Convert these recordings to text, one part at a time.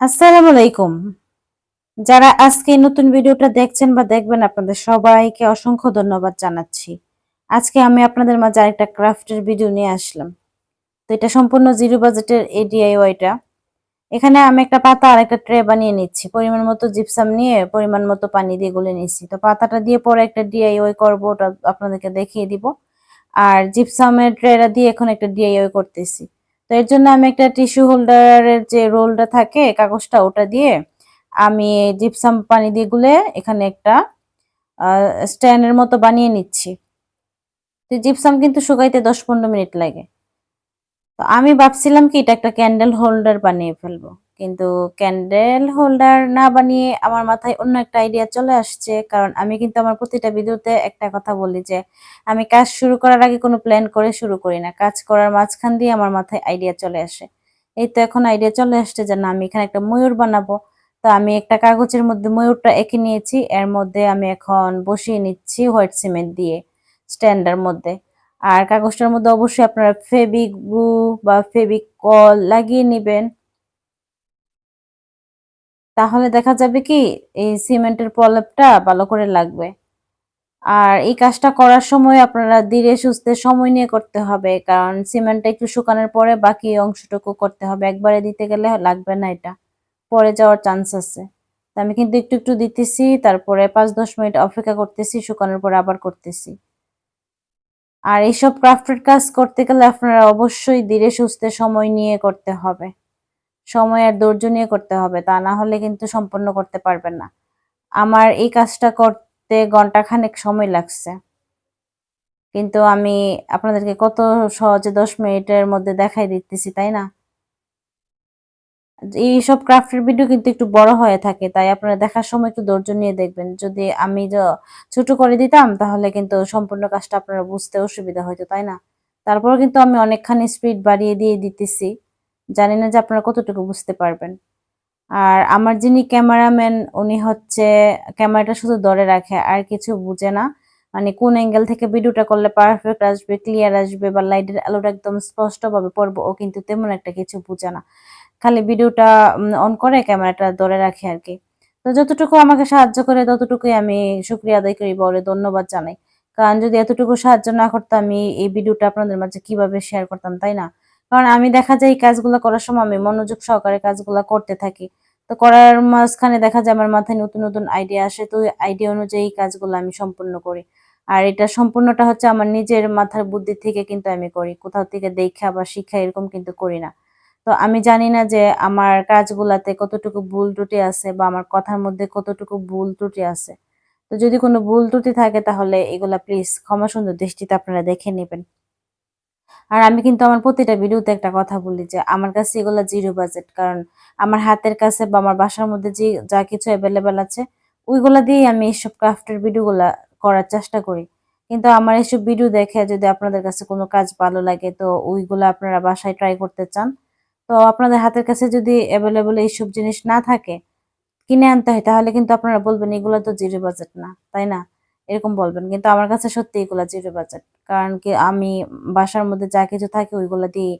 আসসালামু আলাইকুম। যারা আজকে নতুন ভিডিওটা দেখছেন বা দেখবেন, আপনাদের সবাইকে অসংখ্য ধন্যবাদ জানাচ্ছি। আজকে আমি আপনাদের মাঝে আরেকটা ক্রাফটের ভিডিও নিয়ে আসলাম। তো এটা সম্পূর্ণ জিরো বাজেটের এই ডিআইওয়াইটা এখানে আমি একটা পাতা আর একটা ট্রে বানিয়ে নিচ্ছি। পরিমাণ মতো জিপসাম নিয়ে পরিমাণ মতো পানি দিয়ে গুলে নিচ্ছি। তো পাতাটা দিয়ে পরে একটা ডিআইওয়াই করব, ওটা আপনাদেরকে দেখিয়ে দিব। আর জিপসামের ট্রেটা দিয়ে এখন একটা ডিআইওয়াই করতেছি। তো এর জন্য আমি একটা টিস্যু হোল্ডারের যে রোলটা থাকে, কাগজটা ওটা দিয়ে আমি জিপসাম পানি দিয়ে গুলে এখানে একটা স্ট্যান্ডের মতো বানিয়ে নিচ্ছি। তো জিপসাম কিন্তু শুকাইতে দশ পনেরো মিনিট লাগে। তো আমি ভাবছিলাম কি এটা একটা ক্যান্ডেল হোল্ডার বানিয়ে ফেলব। কিন্তু ক্যান্ডেল হোল্ডার না বানিয়ে আমার মাথায় অন্য একটা আইডিয়া চলে আসছে। কারণ আমি কিন্তু আমার প্রতিটা ভিডিওতে একটা কথা বলি যে, আমি কাজ শুরু করার আগে কোনো প্ল্যান করে শুরু করি না। কাজ করার মাঝখান দিয়ে আমার মাথায় আইডিয়া চলে আসে। এই তো এখন আইডিয়া চলে আসছে যে, না, আমি এখানে একটা ময়ূর বানাবো। তো আমি একটা কাগজের মধ্যে ময়ূরটা এঁকে নিয়েছি। এর মধ্যে আমি এখন বসিয়ে নিচ্ছি হোয়াইট সিমেন্ট দিয়ে স্ট্যান্ডার মধ্যে। আর কাগজটার মধ্যে অবশ্যই আপনারা ফেবিক গ্লু বা ফেবিক কল লাগিয়ে নেবেন। তাহলে দেখা যাবে কি, এই সিমেন্টের প্রলেপটা ভালো করে লাগবে। আর এই কাজটা করার সময় আপনারা ধীরে সুস্থে সময় নিয়ে করতে হবে, কারণ সিমেন্টটা একটু শুকানোর পরে বাকি অংশটুকু করতে হবে। একবারে দিতে গেলে লাগবে না এটা পরে যাওয়ার চান্স আছে। আমি কিন্তু একটু একটু দিতেছি, তারপরে পাঁচ দশ মিনিট অপেক্ষা করতেছি, শুকানোর পরে আবার করতেছি। আর এইসব ক্রাফটের কাজ করতে গেলে আপনারা অবশ্যই ধীরে সুস্থে সময় নিয়ে করতে হবে। সময় আর ধৈর্য নিয়ে করতে হবে, তা না হলে কিন্তু সম্পন্ন করতে পারবেন না। আমার এই কাজটা করতে ঘণ্টা খানেক সময় লাগছে। কিন্তু আমি আপনাদেরকে কত সহজে দশ মিনিটের মধ্যে দেখাই দিতেছি, তাই না? এইসব ক্রাফটের ভিডিও কিন্তু একটু বড় হয়ে থাকে, তাই আপনারা দেখার সময় একটু ধৈর্য নিয়ে দেখবেন। যদি আমি ছোট করে দিতাম, তাহলে কিন্তু সম্পূর্ণ কাজটা আপনারা বুঝতে অসুবিধা হয়তো তাই না? তারপর কিন্তু আমি অনেকখানি স্পিড বাড়িয়ে দিয়ে দিতেছি। জানি না যে আপনারা কতটুকু বুঝতে পারবেন। আর আমার যিনি ক্যামেরাম্যান, উনি হচ্ছে, ক্যামেরাটা শুধু ধরে রাখে, আর কিছু বুঝে না। মানে কোন অ্যাঙ্গেল থেকে ভিডিওটা করলে পারফেক্ট আসবে ক্লিয়ার আসবে বা লাইটের আলোটা একদম স্পষ্টভাবে পড়ব, ও কিন্তু তেমন একটা কিছু বুঝে না। খালি ভিডিওটা অন করে ক্যামেরাটা ধরে রাখে আর কি তো যতটুকু আমাকে সাহায্য করে, ততটুকুই আমি শুক্রিয়া আদায় করি বলে ধন্যবাদ জানাই। কারণ যদি এতটুকু সাহায্য না করতাম, আমি এই ভিডিওটা আপনাদের মাঝে কীভাবে শেয়ার করতাম, তাই না? কারণ আমি দেখা যায় এই কাজগুলো করার সময় আমি মনোযোগ সহকারে কাজগুলো করতে থাকি। তো করার মাঝখানে দেখা যায় আমার মাথায় নতুন নতুন আইডিয়া আসে, তো ওই আইডিয়া অনুযায়ী কাজগুলো আমি সম্পূর্ণ করি। আর এটা সম্পূর্ণটা হচ্ছে আমার নিজের মাথার বুদ্ধি থেকে কিন্তু আমি করি। কোথাও থেকে দেখা বা শিক্ষা এরকম কিন্তু করি না। তো আমি জানি না যে আমার কাজগুলাতে কতটুকু ভুল ত্রুটি আছে বা আমার কথার মধ্যে কতটুকু ভুল ত্রুটি আছে। তো যদি কোনো ভুল ত্রুটি থাকে তাহলে এগুলা প্লিজ ক্ষমা সুন্দর দৃষ্টিতে আপনারা দেখে নেবেন। আর আমি কিন্তু আমার প্রতিটা ভিডিওতে একটা কথা বলি যে আমার কাছে এগুলো জিরো বাজেট কারণ আমার হাতের কাছে বা আমার বাসার মধ্যে যে, যা কিছু অ্যাভেলেবেল আছে, ওইগুলা দিয়েই আমি এইসব ক্রাফটের ভিডিওগুলা করার চেষ্টা করি। কিন্তু আমার এইসব ভিডিও দেখে যদি আপনাদের কাছে কোনো কাজ ভালো লাগে, তো ওইগুলো আপনারা বাসায় ট্রাই করতে চান। তো আপনাদের হাতের কাছে যদি অ্যাভেলেবেল এইসব জিনিস না থাকে, কিনে আনতে হয়, তাহলে কিন্তু আপনারা বলবেন এগুলো তো জিরো বাজেট না, তাই না? এরকম বলবেন। কিন্তু আমার কাছে সত্যি এগুলো জিরো বাজেট কারণ কি আমি বাসার মধ্যে যা কিছু থাকে ওইগুলো দিয়ে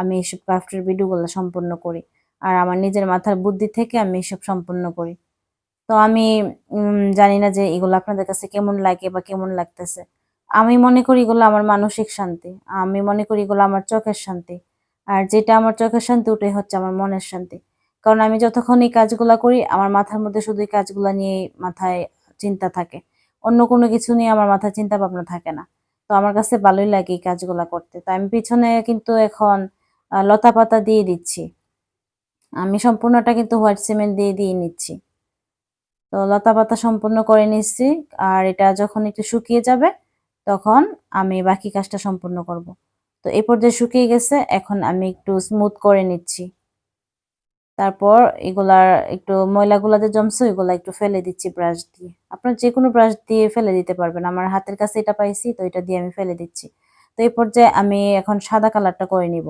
আমি এইসব ক্রাফটের ভিডিওগুলো সম্পূর্ণ করি। আর আমার নিজের মাথার বুদ্ধি থেকে আমি এসব সম্পূর্ণ করি। তো আমি জানি না যে এগুলো আপনাদের কাছে কেমন লাগে বা কেমন লাগতেছে। আমি মনে করি এগুলো আমার মানসিক শান্তি। আমি মনে করি এগুলো আমার চোখের শান্তি। আর যেটা আমার চোখের শান্তি, ওটাই হচ্ছে আমার মনের শান্তি। কারণ আমি যতক্ষণ এই কাজগুলো করি, আমার মাথার মধ্যে শুধু এই কাজগুলো নিয়ে মাথায় চিন্তা থাকে। অন্য কোনো কিছু নিয়ে আমার মাথায় চিন্তা ভাবনা থাকে না। তো আমার কাছে ভালোই লাগে এই কাজগুলা করতে। তো আমি পিছনে কিন্তু এখন লতা পাতা দিয়ে দিচ্ছি। আমি সম্পূর্ণটা কিন্তু হোয়াইট সিমেন্ট দিয়ে দিয়ে নিচ্ছি। তো লতা পাতা সম্পূর্ণ করে নিচ্ছি আর এটা যখন একটু শুকিয়ে যাবে তখন আমি বাকি কাজটা সম্পূর্ণ করব। তো এই পর্যায়ে শুকিয়ে গেছে এখন আমি একটু স্মুথ করে নিচ্ছি। তারপর এগুলার একটু ময়লাগুলা যে জমছে, ওইগুলা একটু ফেলে দিচ্ছি ব্রাশ দিয়ে। আপনার যে কোনো ব্রাশ দিয়ে ফেলে দিতে পারবেন। আমার হাতের কাছে এটা পাইছি, তো এটা দিয়ে আমি ফেলে দিচ্ছি। তো এই পর্যায়ে আমি এখন সাদা কালারটা করে নিব।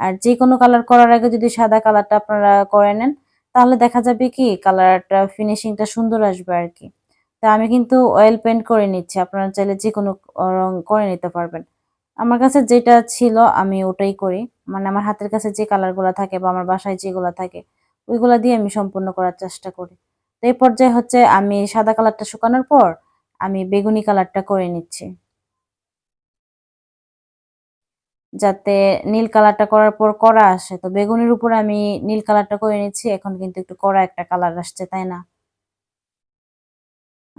আর যে কোনো কালার করার আগে যদি সাদা কালারটা আপনারা করে নেন, তাহলে দেখা যাবে কি কালারটা ফিনিশিংটা সুন্দর আসবে আর কি। তা আমি কিন্তু অয়েল পেন্ট করে নিচ্ছি। আপনারা চাইলে যে কোনো রং করে নিতে পারবেন। আমার কাছে যেটা ছিল আমি ওটাই করি। মানে আমার হাতের কাছে যে কালারগুলো থাকে বা আমার বাসায় যেগুলো থাকে, ওইগুলা দিয়ে আমি সম্পূর্ণ করার চেষ্টা করি। তো এই পর্যায়ে হচ্ছে আমি সাদা কালারটা শুকানোর পর আমি বেগুনি কালারটা করে নিচ্ছি। যাতে নীল কালারটা করার পর করা আসে। তো বেগুনের উপর আমি নীল কালারটা করে নিচ্ছি, এখন কিন্তু একটু কড়া একটা কালার আসছে, তাই না?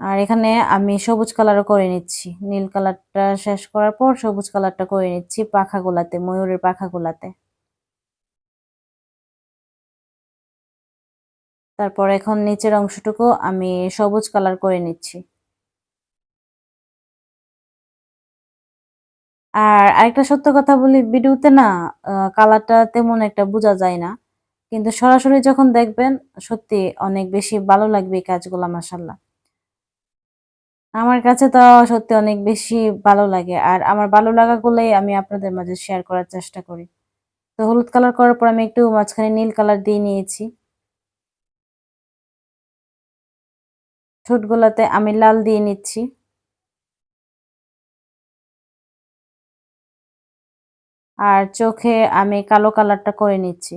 আর এখানে আমি সবুজ কালারও করে নিচ্ছি। নীল কালারটা শেষ করার পর সবুজ কালারটা করে নিচ্ছি পাখা পাখাগুলাতে, ময়ূরের পাখা পাখাগুলাতে। তারপর এখন নিচের অংশটুকু আমি সবুজ কালার করে নিচ্ছি। আর আরেকটা সত্য কথা বলি, ভিডিওতে না কালারটা তেমন একটা বোঝা যায় না। কিন্তু সরাসরি যখন দেখবেন, সত্যি অনেক বেশি ভালো লাগবে এই কাজগুলো মাসাল্লাহ আমার কাছে তো সত্যি অনেক বেশি ভালো লাগে। আর আমার ভালো লাগাগুলোই আমি আপনাদের মাঝে শেয়ার করার চেষ্টা করি। তো হলুদ কালার করার পর আমি একটু মাঝখানে নীল কালার দিয়ে নিয়েছি। ঠোঁটগুলোতে আমি লাল দিয়ে নিচ্ছি। আর চোখে আমি কালো কালারটা করে নিচ্ছি।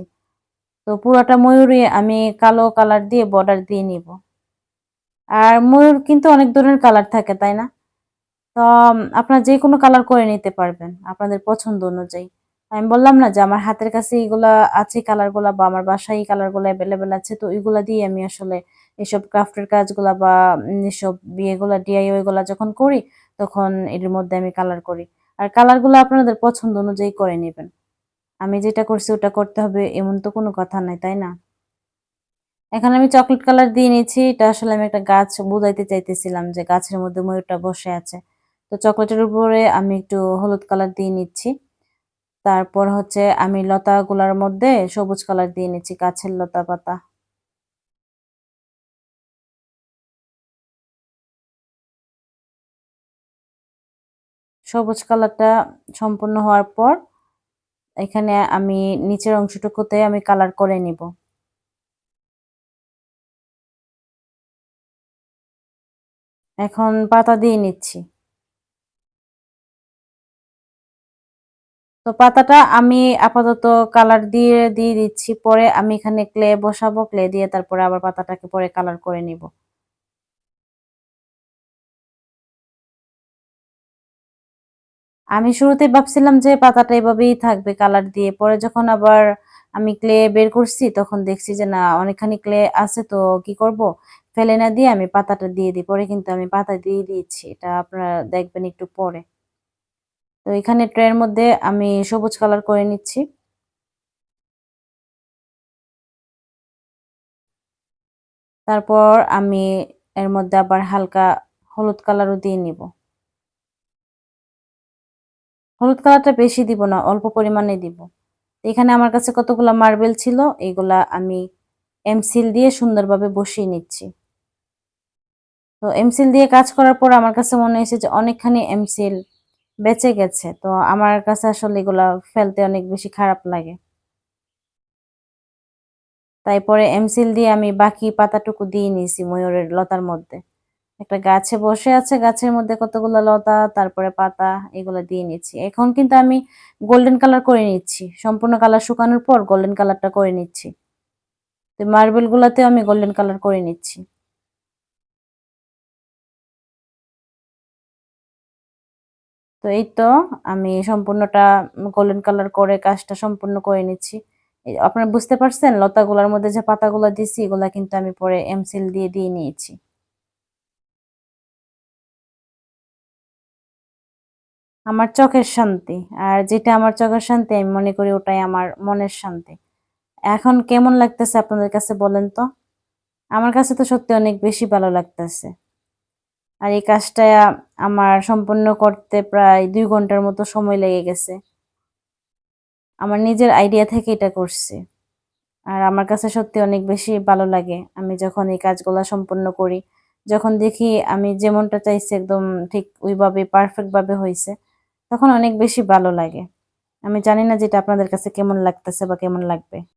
তো পুরোটা ময়ূরই আমি কালো কালার দিয়ে বর্ডার দিয়ে নিব। আর ময়ূর কিন্তু অনেক ধরনের কালার থাকে, তাই না? তো আপনার যে কোনো কালার করে নিতে পারবেন আপনাদের পছন্দ অনুযায়ী। আমি বললাম না যে আমার হাতের কাছে এইগুলা আছে কালারগুলা বা আমার বাসায় এই কালারগুলো অ্যাভেলেবেল আছে, তো ওইগুলা দিয়ে আমি আসলে এসব ক্রাফটের কাজগুলা বা এসব বিয়েগুলা ডিআইওয়াই গুলা যখন করি, তখন এর মধ্যে আমি কালার করি। আর কালারগুলো আপনাদের পছন্দ অনুযায়ী করে নেবেন। আমি যেটা করছি ওটা করতে হবে, এমন তো কোনো কথা নাই, তাই না? এখন আমি চকলেট কালার দিয়ে নিয়েছি। এটা আসলে আমি একটা গাছ বুঝাইতে চাইতেছিলাম যে গাছের মধ্যে ময়ূরটা বসে আছে। তো চকলেটের উপরে আমি একটু হলুদ কালার দিয়ে নিচ্ছি। তারপর হচ্ছে আমি লতাগুলার মধ্যে সবুজ কালার দিয়ে নিচ্ছি, গাছের লতা পাতা। সবুজ কালারটা সম্পূর্ণ হওয়ার পর এখানে আমি নিচের অংশটুকুতে আমি কালার করে নিব। এখন পাতা দিয়ে নিচ্ছি। তো পাতাটা আমি আপাতত কালার দিয়ে দিয়ে দিচ্ছি, পরে আমি এখানে ক্লে বসাবো ক্লে দিয়ে তারপরে আবার পাতাটাকে পরে কালার করে নিব। আমি শুরুতে ভাবছিলাম যে পাতাটা এভাবেই থাকবে কালার দিয়ে, পরে যখন আবার আমি ক্লে বের করছি তখন দেখছি যে না, অনেকখানি ক্লে আছে তো কি করব? ফেলে না দিয়ে আমি পাতাটা দিয়ে দিই। পরে কিন্তু আমি পাতা দিয়ে দিয়েছি। এটা আপনারা দেখবেন একটু পরে। তো এখানে ট্রের মধ্যে আমি সবুজ কালার করে নিচ্ছি। তারপর আমি এর মধ্যে আবার হালকা হলুদ কালারও দিয়ে নিব। হলুদ কালারটা বেশি দিব না, অল্প পরিমাণে দিব। এখানে আমার কাছে কতগুলো মার্বেল ছিল, এগুলা আমি এমসিল দিয়ে সুন্দরভাবে বসিয়ে নিচ্ছি। তো এমসিল দিয়ে কাজ করার পর আমার কাছে মনে হয়েছে যে অনেকখানি এমসিল বেঁচে গেছে, তো আমার কাছে আসলে এগুলা ফেলতে অনেক বেশি খারাপ লাগে। তারপরে এমসিল দিয়ে আমি বাকি পাতাটুকু দিয়ে নিয়েছি ময়ূরের লতার মধ্যে। একটা গাছে বসে আছে, গাছের মধ্যে কতগুলো লতা, তারপরে পাতা, এগুলো দিয়ে নিচ্ছি। এখন কিন্তু আমি গোল্ডেন কালার করে নিচ্ছি। সম্পূর্ণ কালার শুকানোর পর গোল্ডেন কালারটা করে নিচ্ছি। তো মার্বেল গুলাতেও আমি গোল্ডেন কালার করে নিচ্ছি। তো এই তো আমি সম্পূর্ণটা গোল্ডেন কালার করে কাজটা সম্পূর্ণ করে নিচ্ছি। আপনারা বুঝতে পারছেন? লতাগুলার মধ্যে যে পাতাগুলো দিছি, এগুলা কিন্তু আমি পরে এমসিল দিয়ে দিয়ে নিয়েছি। আমার চোখের শান্তি, আর যেটা আমার চোখের শান্তি, আমি মনে করি ওটাই আমার মনের শান্তি। এখন কেমন লাগতেছে আপনাদের কাছে বলেন তো? আমার কাছে তো সত্যি অনেক বেশি ভালো লাগতেছে। আর এই কাজটা আমার সম্পূর্ণ করতে প্রায় দুই ঘণ্টার মতো সময় লেগে গেছে। আমার নিজের আইডিয়া থেকে এটা করছি। আর আমার কাছে সত্যি অনেক বেশি ভালো লাগে। আমি যখন এই কাজগুলো সম্পূর্ণ করি, যখন দেখি আমি যেমনটা চাইছি একদম ঠিক ওইভাবে পারফেক্টভাবে হয়েছে তখন অনেক বেশি ভালো লাগে। আমি জানি না যেটা আপনাদের কাছে কেমন লাগতেছে বা কেমন লাগবে।